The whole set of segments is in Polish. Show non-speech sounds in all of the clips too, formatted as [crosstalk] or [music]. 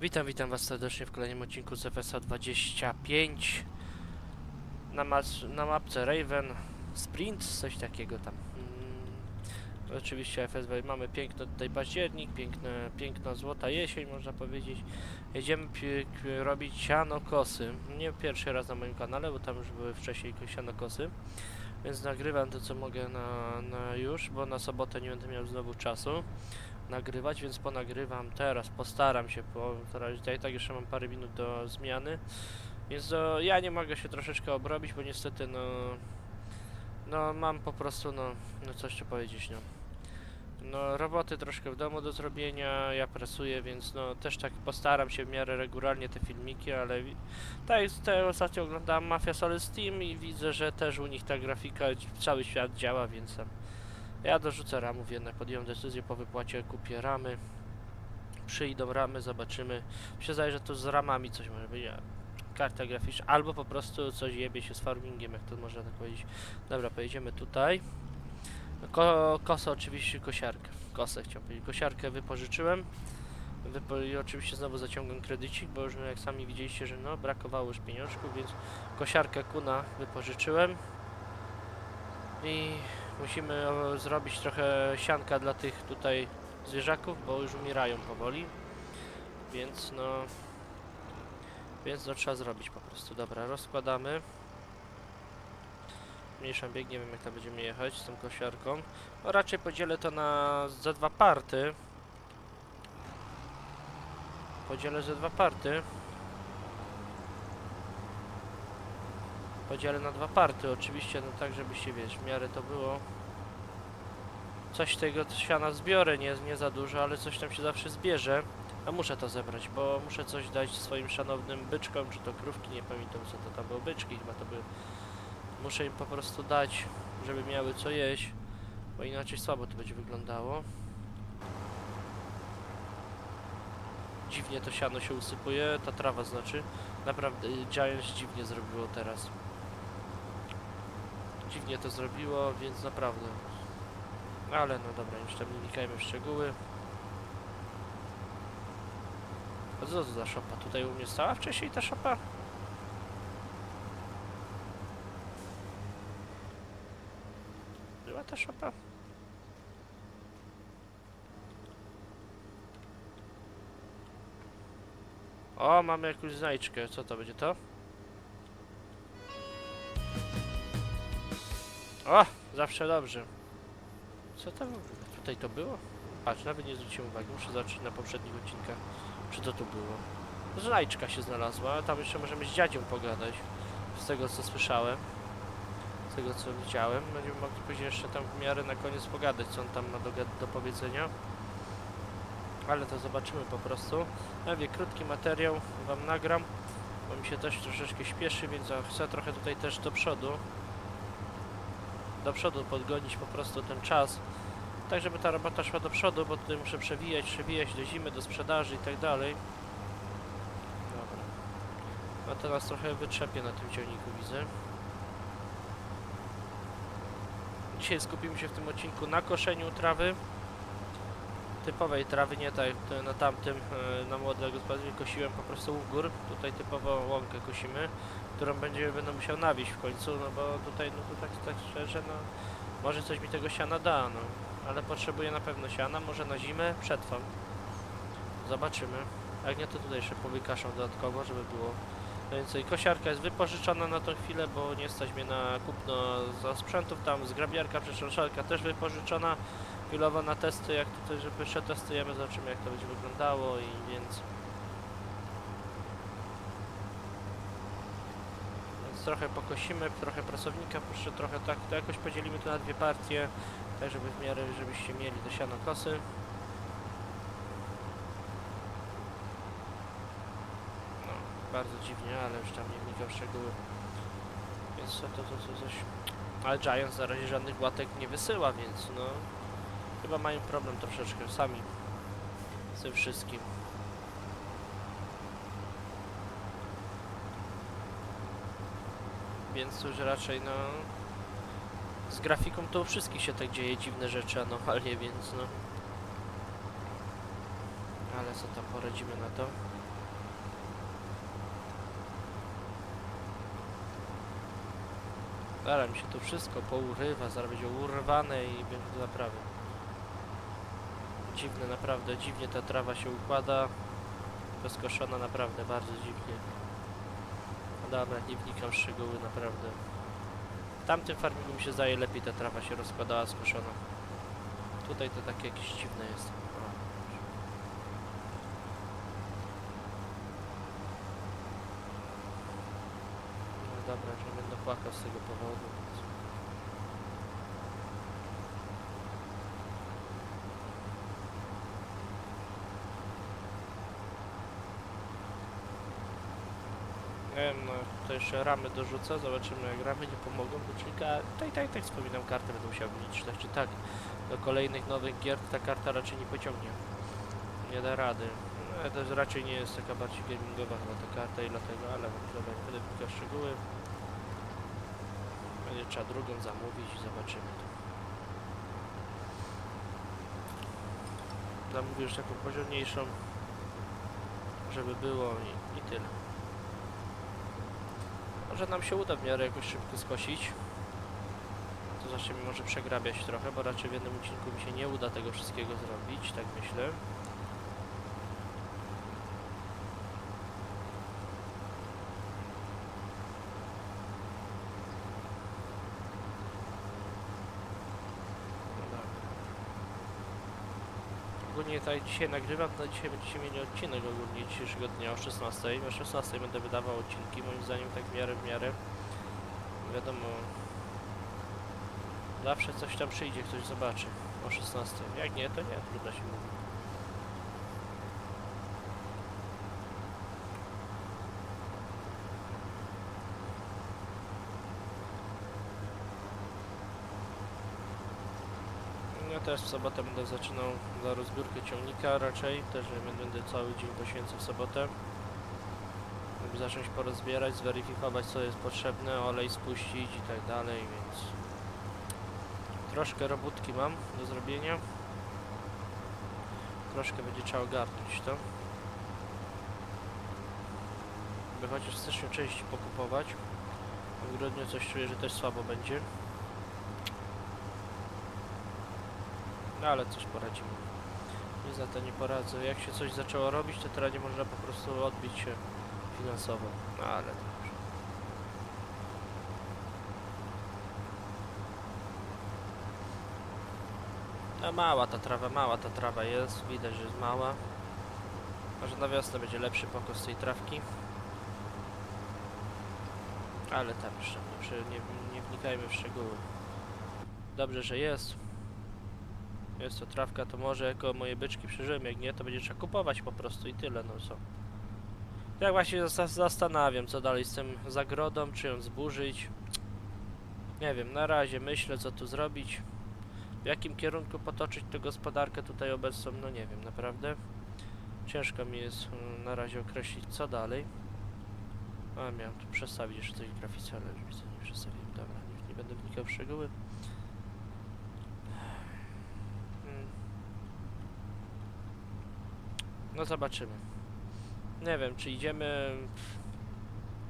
Witam, witam was serdecznie w kolejnym odcinku z FSA 25 na, mas- na mapce Raven Sprint, coś takiego tam. Mm, oczywiście FSB mamy piękny tutaj październik, piękne, piękna złota jesień można powiedzieć. Jedziemy robić siano kosy. Nie pierwszy raz na moim kanale, bo tam już były wcześniej siano kosy. Więc nagrywam to co mogę na, na już, bo na sobotę nie będę miał znowu czasu nagrywać, więc ponagrywam teraz, postaram się, bo teraz i tak jeszcze mam parę minut do zmiany, więc no, ja nie mogę się troszeczkę obrobić, bo niestety no, no mam po prostu no, no coś tu powiedzieć, no. No roboty troszkę w domu do zrobienia, ja pracuję, więc no też tak postaram się w miarę regularnie te filmiki, ale tak te ostatnio oglądałem Mafia Solid Steam i widzę, że też u nich ta grafika, cały świat działa, więc tam ja dorzucę ramów jednak, podjąłem decyzję po wypłacie, kupię ramy. Przyjdą ramy, zobaczymy. Się zdaje, że to z ramami coś może być. Karta graficzna, albo po prostu coś jebie się z farmingiem, jak to można tak powiedzieć. Dobra, pojedziemy tutaj. Ko kosę oczywiście, kosiarkę. Kosę chciałem powiedzieć. Kosiarkę wypożyczyłem. Wypo I oczywiście znowu zaciągam kredycik, bo już no, jak sami widzieliście, że no brakowało już pieniążków, więc kosiarkę kuna wypożyczyłem. I Musimy o, zrobić trochę sianka dla tych tutaj zwierzaków, bo już umierają powoli. Więc no... Więc no trzeba zrobić po prostu. Dobra, rozkładamy. Mniejszą bieg, nie wiem jak tam będziemy jechać z tą kosiarką. No raczej podzielę to na za dwa party. Podzielę ze dwa party. Podzielę na dwa party, oczywiście, no tak, żeby się, wiesz, w miarę to było. Coś tego siana zbiorę, nie, nie za dużo, ale coś tam się zawsze zbierze. A muszę to zebrać, bo muszę coś dać swoim szanownym byczkom, czy to krówki, nie pamiętam co to tam było, byczki chyba to były. Muszę im po prostu dać, żeby miały co jeść, bo inaczej słabo to będzie wyglądało. Dziwnie to siano się usypuje, ta trawa znaczy. Naprawdę, Giants dziwnie zrobiło teraz dziwnie to zrobiło, więc naprawdę. Ale no dobra, już tam nie w szczegóły. A co to za szopa? Tutaj u mnie stała wcześniej ta szopa? Była ta szopa? O, mamy jakąś znajdźkę. Co to będzie to? O, zawsze dobrze. Co tam tutaj to było? Patrz, nawet nie zwróciłem uwagi, muszę zobaczyć na poprzednich odcinkach, czy to tu było. Znajdźka się znalazła, tam jeszcze możemy z dziadzią pogadać, z tego co słyszałem, z tego co widziałem. Będziemy mogli później jeszcze tam w miarę na koniec pogadać, co on tam ma do, do powiedzenia. Ale to zobaczymy po prostu. Ja wie, krótki materiał wam nagram, bo mi się też troszeczkę śpieszy, więc chcę trochę tutaj też do przodu do przodu podgonić po prostu ten czas, tak żeby ta robota szła do przodu, bo tutaj muszę przewijać, przewijać do zimy, do sprzedaży i tak dalej. Dobra. A teraz trochę wytrzepię na tym ciągniku, widzę. Dzisiaj skupimy się w tym odcinku na koszeniu trawy. Typowej trawy, nie tak na tamtym, e, na młode gospodarstwie kosiłem po prostu u gór. Tutaj typowo łąkę kosimy którą będzie, będę musiał nawieść w końcu, no bo tutaj, no to tak, tak szczerze, no może coś mi tego siana da, no ale potrzebuję na pewno siana, może na zimę przetrwam. Zobaczymy. Jak nie, to tutaj jeszcze powykaszę dodatkowo, żeby było więcej. Kosiarka jest wypożyczona na tą chwilę, bo nie stać mnie na kupno za sprzętów, tam zgrabiarka, przetrząszarka też wypożyczona chwilowo na testy, jak tutaj, żeby przetestujemy, zobaczymy jak to będzie wyglądało i więc... Więc trochę pokosimy, trochę pracownika puszczę, trochę tak, to jakoś podzielimy to na dwie partie, tak żeby w miarę, żebyście mieli do siano kosy. No, bardzo dziwnie, ale już tam nie wnikam szczegóły. Więc co to, to, to coś... Ale Giants na razie żadnych łatek nie wysyła, więc no... Chyba mają problem troszeczkę sami z tym wszystkim. Więc już raczej no... Z grafiką to u wszystkich się tak dzieje dziwne rzeczy anomalie, więc no... Ale co tam poradzimy na to? Zaraz mi się tu wszystko pourywa, zaraz będzie urwane i będzie naprawdę. Dziwne, naprawdę, dziwnie ta trawa się układa. Rozkoszona naprawdę bardzo dziwnie. No dobra, nie wnikam w szczegóły, naprawdę. W tamtym farmingu mi się zdaje lepiej ta trawa się rozkładała skoszona. Tutaj to takie jakieś dziwne jest. No dobra, że będę płakał z tego powodu. Więc... Nie wiem, no jeszcze ramy dorzucę, zobaczymy jak ramy nie pomogą, bo czyli tak, tak, tak wspominam, kartę będę musiał wyliczyć, tak czy tak. Do kolejnych nowych gier ta karta raczej nie pociągnie. Nie da rady. No, to raczej nie jest taka bardziej gamingowa chyba ta karta i dlatego, ale dobra, będę w szczegóły. Będzie trzeba drugą zamówić i zobaczymy. Zamówię już taką poziomniejszą, żeby było i, i tyle. Może nam się uda w miarę jakoś szybko skosić. To zaczniemy może przegrabiać trochę, bo raczej w jednym odcinku mi się nie uda tego wszystkiego zrobić, tak myślę. No tak. Ogólnie tak dzisiaj nagrywam, to dzisiaj będziecie mieli odcinek ogólnie dzisiejszego dnia o 16. O 16 będę wydawał odcinki, moim zdaniem tak w miarę w miarę. Wiadomo, zawsze coś tam przyjdzie, ktoś zobaczy o 16. Jak nie, to nie, trudno się mówi. Ja też w sobotę będę zaczynał za rozbiórkę ciągnika raczej, też będę cały dzień poświęcał w sobotę. Żeby zacząć porozbierać, zweryfikować co jest potrzebne, olej spuścić i tak dalej, więc troszkę robótki mam do zrobienia. Troszkę będzie trzeba ogarnąć to. By chociaż w styczniu części pokupować. W grudniu coś czuję, że też słabo będzie. Ale coś poradzimy. Nie za to nie poradzę. Jak się coś zaczęło robić, to teraz nie można po prostu odbić się finansowo. No ale dobrze. No mała ta trawa, mała ta trawa jest. Widać, że jest mała. Może na wiosnę będzie lepszy pokos tej trawki. Ale tam jeszcze nie, nie, nie wnikajmy w szczegóły. Dobrze, że jest. Jest to trawka, to może jako moje byczki przeżyłem, jak nie, to będzie trzeba kupować po prostu i tyle, no co. Jak właśnie zas- zastanawiam, co dalej z tym zagrodą, czy ją zburzyć. Nie wiem, na razie myślę, co tu zrobić. W jakim kierunku potoczyć tę gospodarkę tutaj obecną, no nie wiem, naprawdę. Ciężko mi jest mm, na razie określić, co dalej. A, miałem tu przestawić jeszcze coś w grafice, ale już widzę, nie przestawiłem. Dobra, nie, nie będę wnikał w szczegóły. No zobaczymy. Nie wiem, czy idziemy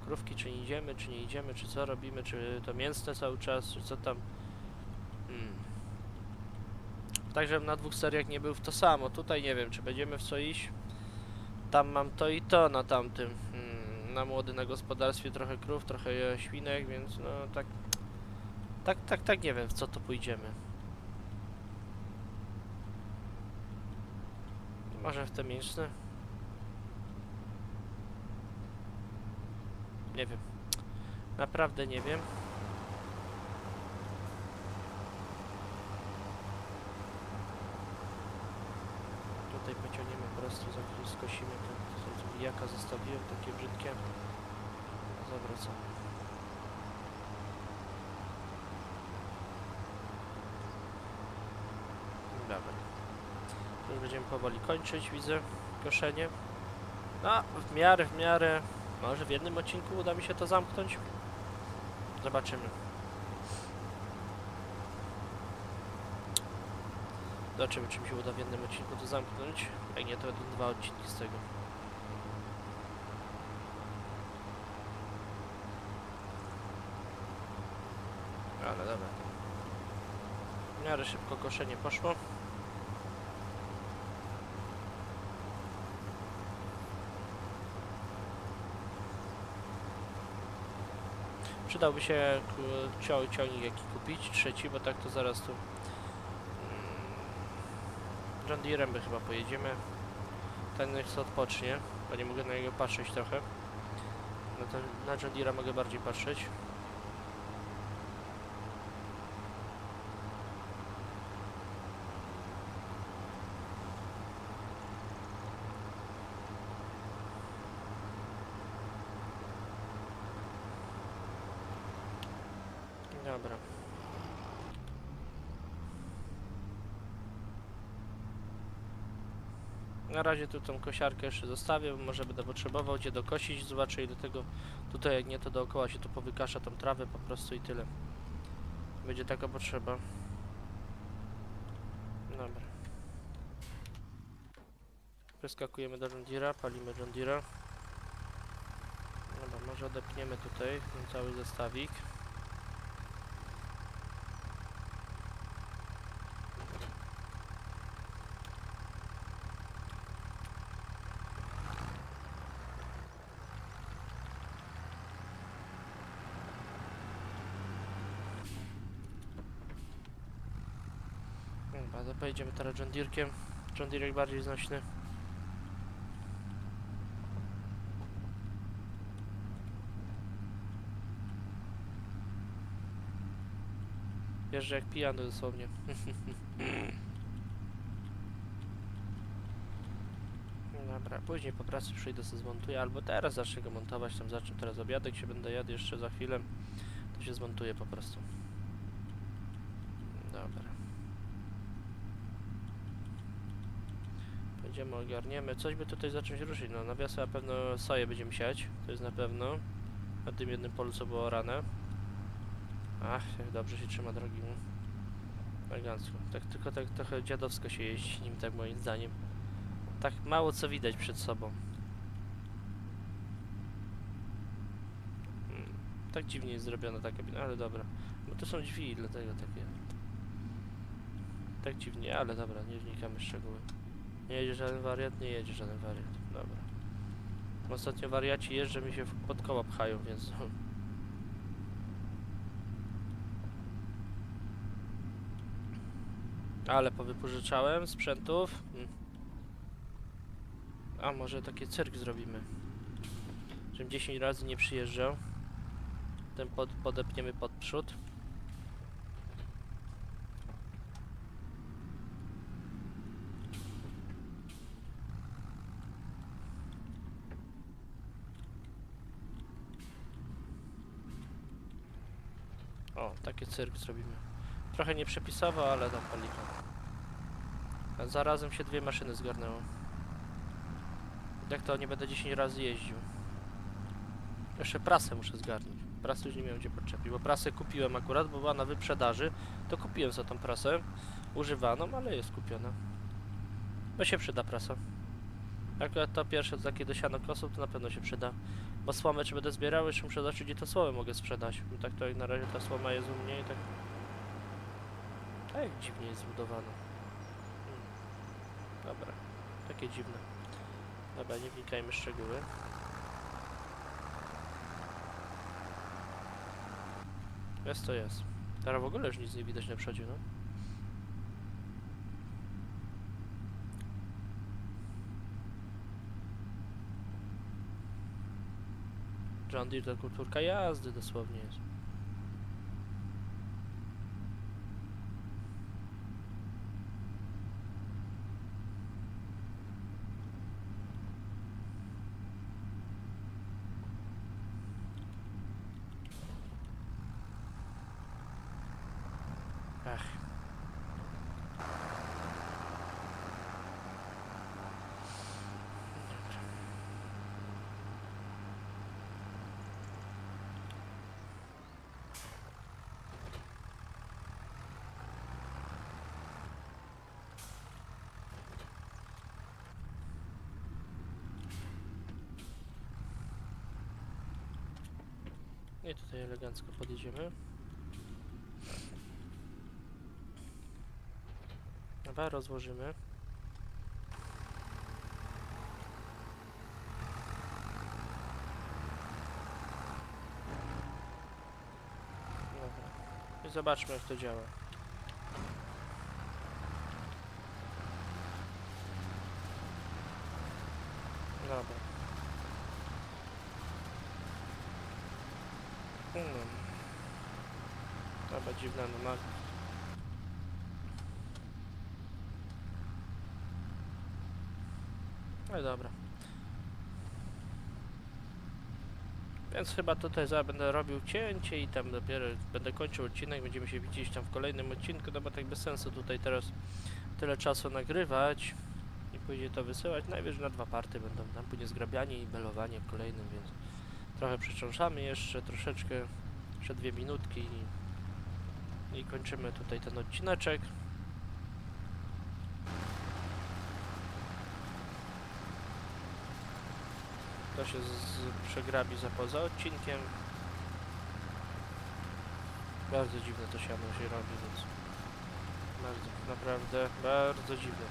w krówki, czy nie idziemy, czy nie idziemy, czy co robimy, czy to mięsne cały czas, czy co tam. Mm. Także na dwóch seriach nie był w to samo. Tutaj nie wiem, czy będziemy w co iść. Tam mam to i to na tamtym. Mm, na młody na gospodarstwie trochę krów, trochę świnek, więc no tak. Tak, tak, tak nie wiem w co to pójdziemy. Może w te mięsne? Nie wiem. Naprawdę nie wiem. Tutaj pociągniemy po prostu, za chwilę skosimy Jaka zostawiłem, takie brzydkie. Zawracamy. Dobra. To już będziemy powoli kończyć, widzę, koszenie. No, w miarę, w miarę. Może w jednym odcinku uda mi się to zamknąć. Zobaczymy. Zobaczymy, czy mi się uda w jednym odcinku to zamknąć. Jak nie, to będą dwa odcinki z tego. Ale dobra. W miarę szybko koszenie poszło. Przydałby się cio- ciągnik jaki kupić, trzeci, bo tak to zaraz tu mm, John Deerem by chyba pojedziemy. Ten niech odpocznie, bo nie mogę na niego patrzeć trochę. No to na John Deere mogę bardziej patrzeć. Dobra. Na razie tu tą kosiarkę jeszcze zostawię, bo może będę potrzebował gdzie dokosić, zobaczę ile tego tutaj jak nie to dookoła się to powykasza tą trawę po prostu i tyle. Będzie taka potrzeba. Dobra. Przeskakujemy do John Deere'a, palimy John Deere'a. Dobra, może odepniemy tutaj ten cały zestawik. Dobra, to pojedziemy teraz John Deere'kiem. John bardziej znośny. Jeżdżę jak pijany dosłownie. [laughs] Dobra, później po pracy przyjdę sobie zmontuję, albo teraz zacznę go montować, tam zacznę teraz obiadek się będę jadł jeszcze za chwilę, to się zmontuje po prostu. Dobra. Będziemy ogarniemy. Coś by tutaj zacząć ruszyć. No, nawiasy na pewno soję będziemy siać. To jest na pewno. Na tym jednym polu, co było orane. Ach, dobrze się trzyma drogi. no. Elegancko. Tak tylko tak trochę dziadowsko się jeździ nim, tak moim zdaniem. Tak mało co widać przed sobą. Mm, Tak dziwnie jest zrobiona ta kabina, ale dobra. Bo to są drzwi, dlatego takie. Tak dziwnie, ale dobra, nie wnikamy szczegóły. Nie jedzie żaden wariat? Nie jedzie żaden wariat. Dobra. Ostatnio wariaci jeżdżą mi się pod koła pchają, więc... Ale powypożyczałem sprzętów. Mm. A może taki cyrk zrobimy. Żebym 10 razy nie przyjeżdżał. Ten pod, podepniemy pod przód. O, taki cyrk zrobimy. Trochę nieprzepisowo, ale tam paliką. A zarazem się dwie maszyny zgarnęło. Jak to nie będę 10 razy jeździł. Jeszcze prasę muszę zgarnąć. Prasy już nie miałem gdzie podczepić, bo prasę kupiłem akurat, bo była na wyprzedaży. To kupiłem za tą prasę. Używaną, ale jest kupiona. No się przyda prasa. Jak to pierwsze takie do sianokosów, to na pewno się przyda. Bo słomę czy będę zbierał, jeszcze muszę zobaczyć gdzie to słomę mogę sprzedać. Bo tak to jak na razie ta słoma jest u mnie i tak... A jak dziwnie jest zbudowana. Hmm. Dobra, takie dziwne. Dobra, nie wnikajmy szczegóły. Jest to jest. Teraz w ogóle już nic nie widać na przodzie, no. John Deere to kulturka jazdy dosłownie jest. I tutaj elegancko podjedziemy. Dobra, rozłożymy. Dobra. I zobaczmy jak to działa. Dobra, dziwna anomalia. No i dobra. Więc chyba tutaj będę robił cięcie i tam dopiero będę kończył odcinek, będziemy się widzieć tam w kolejnym odcinku, no bo tak bez sensu tutaj teraz tyle czasu nagrywać i później to wysyłać. Najwyżej na dwa party będą tam później zgrabianie i belowanie w kolejnym, więc trochę przycząszamy jeszcze, troszeczkę, jeszcze dwie minutki i, kończymy tutaj ten odcineczek. To się przegrabi za poza odcinkiem. Bardzo dziwne to siano się robi, więc bardzo, naprawdę bardzo dziwne.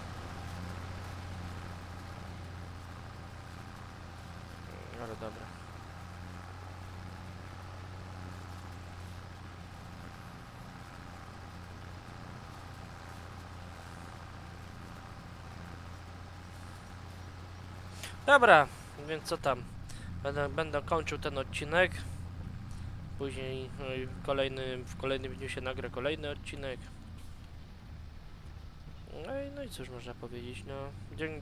Ale dobra. Dobra, więc co tam? Będę, będę kończył ten odcinek. Później no w kolejnym, w kolejnym dniu się nagra kolejny odcinek. No i, no i cóż można powiedzieć, no.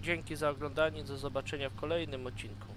Dzięki za oglądanie, do zobaczenia w kolejnym odcinku.